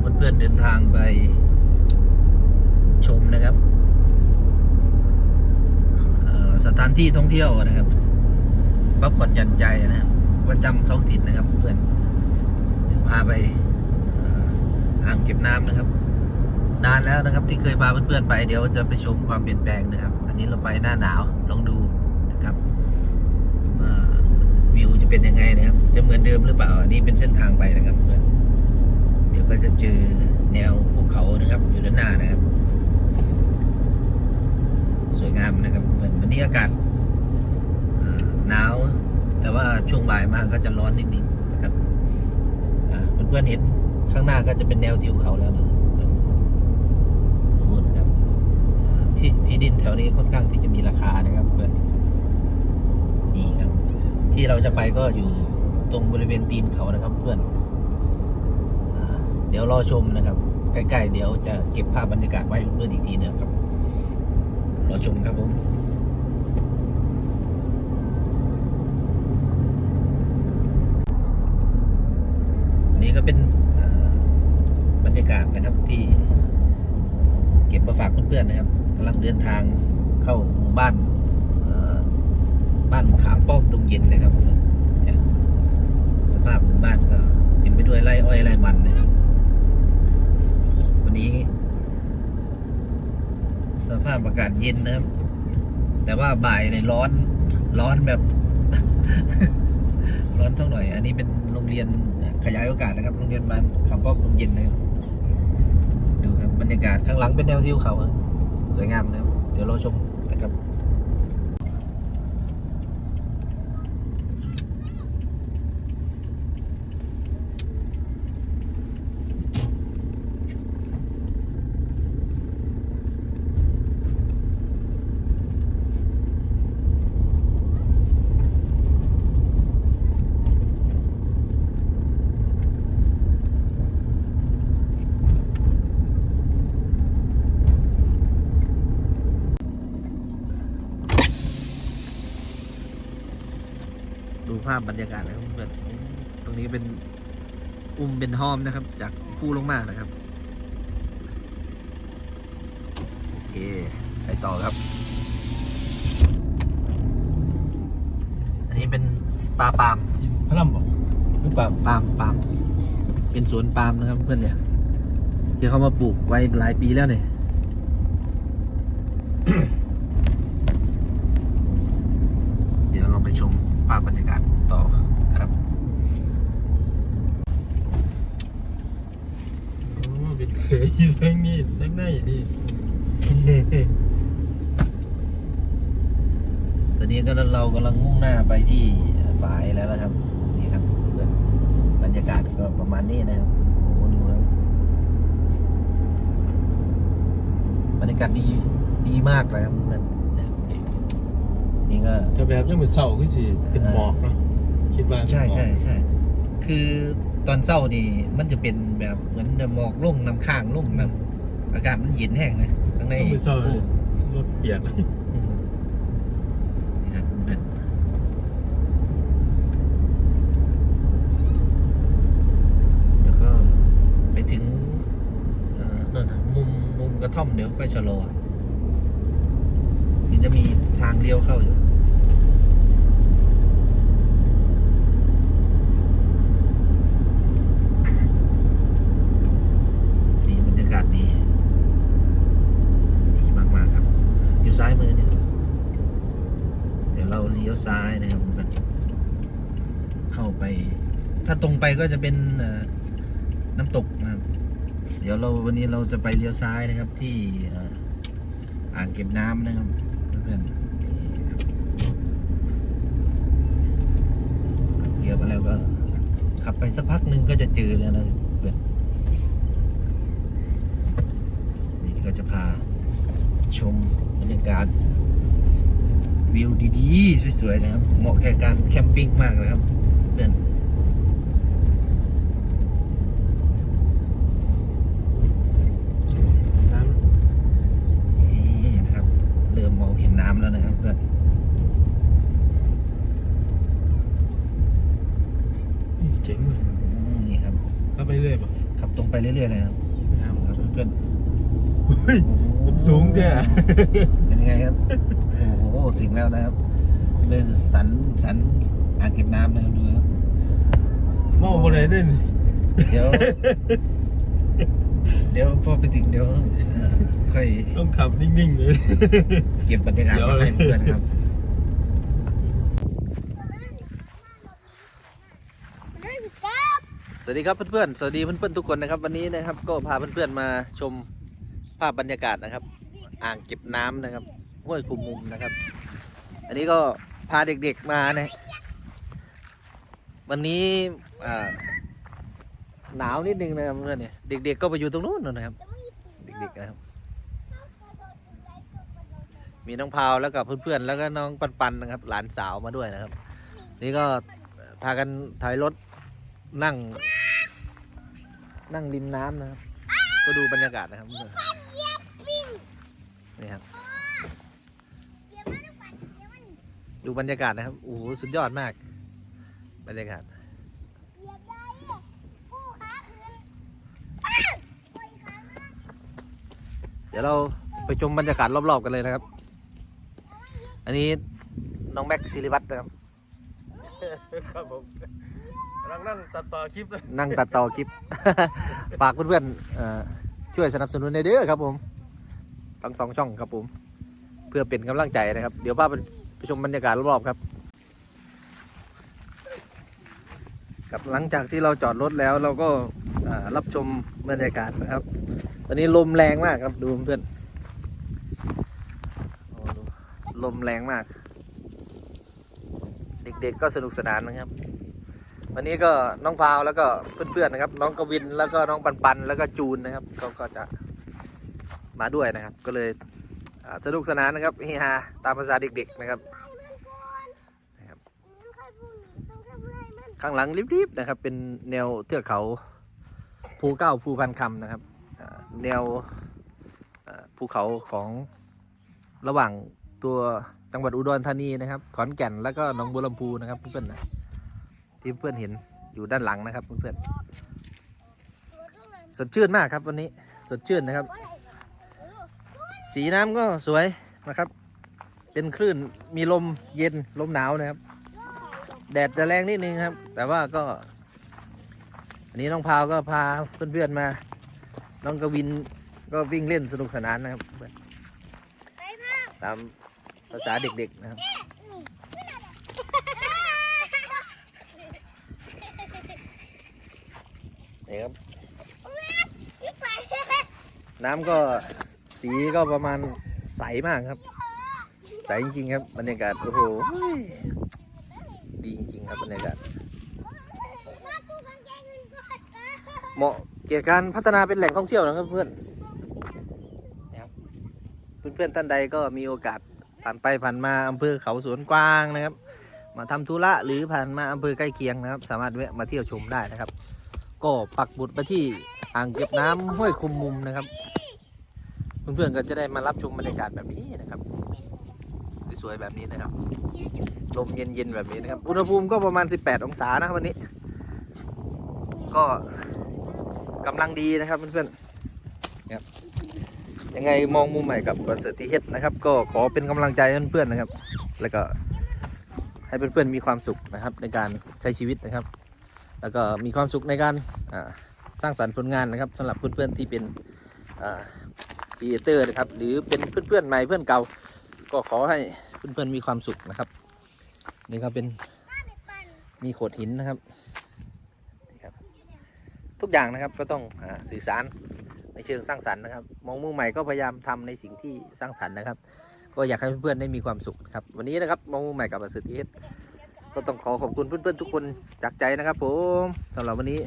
เพื่อนๆเดินทางไปชมนะครับสถานที่ท่องเที่ยวนะครับพักผ่อนหย่อนใจนะครับประจำท้องถิ่นนะครับ เพื่อนพาไปอ่างเก็บน้ำนะครับ นานแล้วนะครับ ที่เคยพาเพื่อนๆไปเดี๋ยวจะไปชมความเปลี่ยนแปลงนะครับ อันนี้เราไปหน้าหนาวลองดูนะครับวิวจะเป็นยังไงนะครับ จะเหมือนเดิมหรือเปล่าอันนี้เป็นเส้นทางไปนะครับเพื่อนเดี๋ยวก็ จะเจอแนวภูเขานะครับ อยู่ด้านหน้านะครับ สวยงามนะครับเหมือนวันนี้อากาศหนาว แต่ว่าช่วงบ่ายมาก็จะร้อนนิดนึงนะครับเพื่อนๆเห็นข้างหน้าก็จะเป็นแนวทิวเขาแล้วนะครับที่ที่ดินแถวนี้ค่อนข้างที่จะมีราคานะครับเพื่อนนี่ครับ ที่เราจะไปก็อยู่ตรงบริเวณตีนเขานะครับ เพื่อน เดี๋ยวรอชมนะครับ ใกล้ๆเดี๋ยวจะเก็บภาพบรรยากาศไว้ให้เพื่อนๆอีกทีนะครับรอชมครับผมนนี้ก็เป็นบรรยากาศนะครับที่เก็บมาฝากเพื่อนๆนะครับกำลังเดินทางเข้าหมู่บ้านบ้านขามป้อมดงเย็นนะครับสภาพหมู่บ้านก็เต็มไปด้วยไร่อ้อยไร่มันนี้ สภาพอากาศเย็นนะครับ แต่ว่าบ่ายเนยร้อน ร้อนแบบ ร้อนสักหน่อย อันนี้เป็นโรงเรียนขยายโอกาสนะครับ โรงเรียนบ้านขามป้อมดงเย็นนะครับดูครับบรรยากาศข้างหลังเป็นแนวทิวเขาสวยงามนะครับ เดี๋ยวเราชมนะครับ ดูภาพบรรยากาศนะครับเพื่อนตรงนี้เป็นอุ้มเป็นหอมนะครับ จากผู้ลงมานะครับ โอเค ไปต่อครับ อันนี้เป็นปลาปาล์มพระลำบอกหรือเปล่าปาล์มปาล์มเป็นสวนปาล์มนะครับเพื่อนเนี่ยที่เขามาปลูกไว้หลายปีแล้วเนี่ย เดี๋ยวเราไปชมภาพบรรยากาศต่อครับ อ๋อ เป็นเคยเรื่องนี้นักหน้าอย่างนี้ตอนนี้ก็เรากำลังมุ่งหน้าไปที่ฝายแล้วนะครับ นี่ครับเพื่อนบรรยากาศก็ประมาณนี้นะครับโอ้โหดูครับบรรยากาศดีดีมากเลยครับเพื่อนนี่ก็ถ้าแบบยังเหมือนเสาคือสิเป็นหมอกเนาะคิดว่าเป็นใช่หมอกใช่ใช่คือ ตอนเศร้านี่มันจะเป็นแบบเหมือนหมอกลุ่งน้ำข้างลุ่งแบบอากาศมันเย็นแห้งนะข้างในต้องไปเศร้าตู้รถเปียกเลยอืมนี่ครับเพื่อนแล้วก็ไปถึงเอ่อนั่นนะมุมมุมกระท่อมเดี๋ยวไฟชะลอมันจะมีทางเลี้ยวเข้าอยู่ นี่บรรยากาศดี ดีมาก ๆ ครับ อยู่ซ้ายมือเนี่ย เดี๋ยวเราเลี้ยวซ้ายนะครับมันเข้าไป ถ้า ตรงไปก็จะเป็นน้ำตกนะครับ เดี๋ยวเราวันนี้เราจะไปเลี้ยวซ้ายนะครับที่อ่างเก็บน้ำนะครับเพื่อนเกี่ยวมาแล้วก็ ขับไปสักพักหนึ่งก็จะเจอแล้วนะเพื่อนนี่ก็จะพาชมบรรยากาศวิวดีๆ สวยๆ นะครับ เหมาะแก่การแคมปิ้งมากเลยครับเพื่อน นี่นะครับ เริ่มมองเห็นน้ำแล้วนะครับเพื่อนำนี่ เจ๋งเลยอืมนี่ครับแล้วไปเรื่อยป่ะขับตรงไปเรื่อยๆเลยครับนะครับครับเพื่อนเฮ้ยมันสูงแท้เป็นยังไงครับ โอ้โหถึงแล้วนะครับเป็นสันสันอ่างเก็บน้ำนะครับดูครับเมาบ่ได้เด้นี่เดี๋ยว เดี๋ยวพอไปถึงเดี๋ยวเอ่อค่อยต้องขับนิ่งๆเลย เก็บบรรยากาศเดี๋ยวมาให้เพื่อนครับ วัสดีครับเพื่อนๆ สวัสดีเพื่อนๆทุกคนนะครับ วันนี้นะครับก็พาเพื่อนๆมาชมภาพบรรยากาศนะครับ อ่างเก็บน้ำนะครับห้วยคุมมุมนะครับ อันนี้ก็พาเด็กๆมานะวันนี้หนาวนิดนึงนะครับเพื่อนเนี่ยเด็ก ๆ ก็ไปอยู่ตรงนู้นนะครับ เด็กๆนะครับ มีน้องพาวแล้วก็เพื่อนๆแล้วก็น้องปันๆนะครับ หลานสาวมาด้วยนะครับ นี่ก็พากันถอยรถนั่ง นั่งริมน้ำนะครับ ก็ดูบรรยากาศนะครับนี่ครับ ดูบรรยากาศนะครับ โอ้โห สุดยอดมาก บรรยากาศเดี๋ยวเราไปชมบรรยากาศรอบๆกันเลยนะครับ อันนี้น้องแม็กซ์ศิริวัตรนะครับ ครับผม กำลังนั่งตัดต่อคลิปเลยนั่งตัดต่อคลิป ฝากเพื่อนๆเอ่อช่วยสนับสนุนในเด้อครับผมทั้งสองช่องครับผม เพื่อเป็นกำลังใจนะครับ เดี๋ยวพาไปไปชมบรรยากาศรอบๆครับ กับหลังจากที่เราจอดรถแล้วเราก็อ่ารับชมบรรยากาศนะครับ ตอนนี้ลมแรงมากครับดูเพื่อนโอ้ดูลมแรงมาก เด็กๆก็สนุกสนานนะครับ วันนี้ก็น้องพาวแล้วก็เพื่อนๆนะครับ น้องกวินแล้วก็น้องปันปันๆแล้วก็จูนนะครับก็ก็จะมาด้วยนะครับ ก็เลยสนุกสนานนะครับเฮฮาตามภาษาเด็ก ๆนะครับข้างหลังริบๆนะครับ เป็นแนวเทือกเขาภูเก้าภูพันคำนะครับแนวภูเขาของระหว่างตัวจังหวัดอุดรธานีนะครับ ขอนแก่นแล้วก็หนองบัวลำพูนะครับเพื่อนๆนะ ที่เพื่อนเห็นอยู่ด้านหลังนะครับเพื่อนๆสดชื่นมากครับวันนี้สดชื่นนะครับ สีน้ำก็สวยนะครับ เป็นคลื่นมีลมเย็นลมหนาวนะครับ แดดจะแรงนิดนึงครับ แต่ว่าก็ อันนี้น้องพาวก็พาเพื่อนๆมา น้องกวินก็วิ่งเล่นสนุกสนานนะครับตามภาษาเด็กๆนะครับ นี่ครับ น้ำก็สีก็ประมาณใสมากครับ ใสจริงๆครับบรรยากาศโอ้โหดีจริงๆครับบรรยากาศเหมาะเกี่ยวกับการพัฒนาเป็นแหล่งท่องเที่ยวนะครับเพื่อนนะครับเพื่อนๆท่านใดก็มีโอกาสผ่านไปผ่านมาอำเภอเขาสวนกวางนะครับ มาทำธุระหรือผ่านมาอำเภอใกล้เคียงนะครับ สามารถแวะมาเที่ยวชมได้นะครับ ก็ปักบุตรไปที่ อ่างเก็บน้ำห้วยคุมมุมนะครับ เพื่อนๆก็จะได้มารับชมบรรยากาศแบบนี้นะครับ สวยๆแบบนี้นะครับ ลมเย็นๆแบบนี้นะครับ อุณหภูมิก็ประมาณ 18 องศานะวันนี้ ก็กำลังดีนะครับเพื่อนๆครับยังไงมองมุมใหม่กับประเสริฐเฮ็ดนะครับ ก็ขอเป็นกำลังใจเพื่อนๆนะครับ แล้วก็ให้เพื่อนๆมีความสุขนะครับในการใช้ชีวิตนะครับ แล้วก็มีความสุขในการอ่า สร้างสรรค์ผลงานนะครับสำหรับเพื่อนๆที่เป็นครีเอเตอร์นะครับหรือเป็นเพื่อนๆใหม่เพื่อนเก่าก็ขอให้เพื่อนๆมีความสุขนะครับนี่ครับเป็นมีโขดหินนะครับนี่ครับ ทุกอย่างนะครับก็ต้องอสื่อสารในเชิงสร้างสรรค์นะครับ มองมุมใหม่ก็พยายามทำในสิ่งที่สร้างสรรค์นะครับ ก็อยากให้เพื่อนๆได้มีความสุขครับวันนี้นะครับมองมุมใหม่กับประสิทธิเอสก็ต้องขอขอบคุณเพื่อนๆทุกคนจากใจนะครับผมสำหรับวันนี้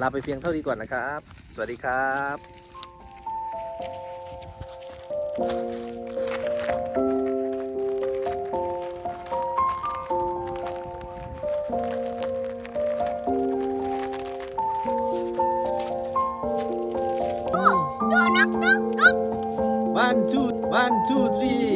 ลาไปเพียงเท่านี้ก่อนนะครับ สวัสดีครับ one two one two three